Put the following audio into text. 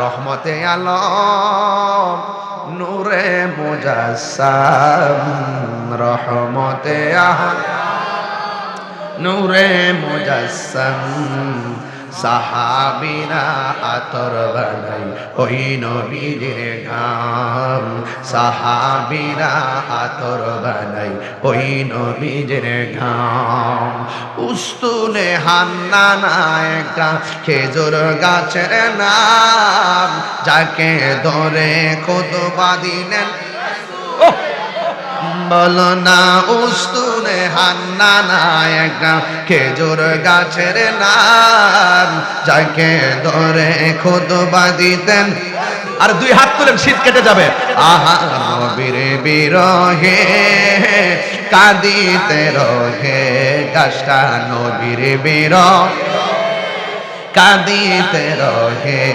রহমতে আলম, নূরে মুজাসসাম, রহমতে আহম। নূরে মুজাসসাম সাহাবিরা আতর বানাই, ওই নবীর গাম। সাহাবিরা আতর বানাই, ওই নবীর গাম। উস্তুনে হান্নানা একটা খেজুর গাছের নাম। যাকে ধরে খুতবা দিলেন। বলো না উস্তুনে হান্নানা একটা খেজুর গাছের নাম। যাকে ধরে খুতবা দিতেন। আর দুই হাত তুলেন শীত কেটে যাবে। আহা নবীর বিরহে কাঁদিতে রহে গাছটা নবীর বিরহ। কাঁদিতে রহে।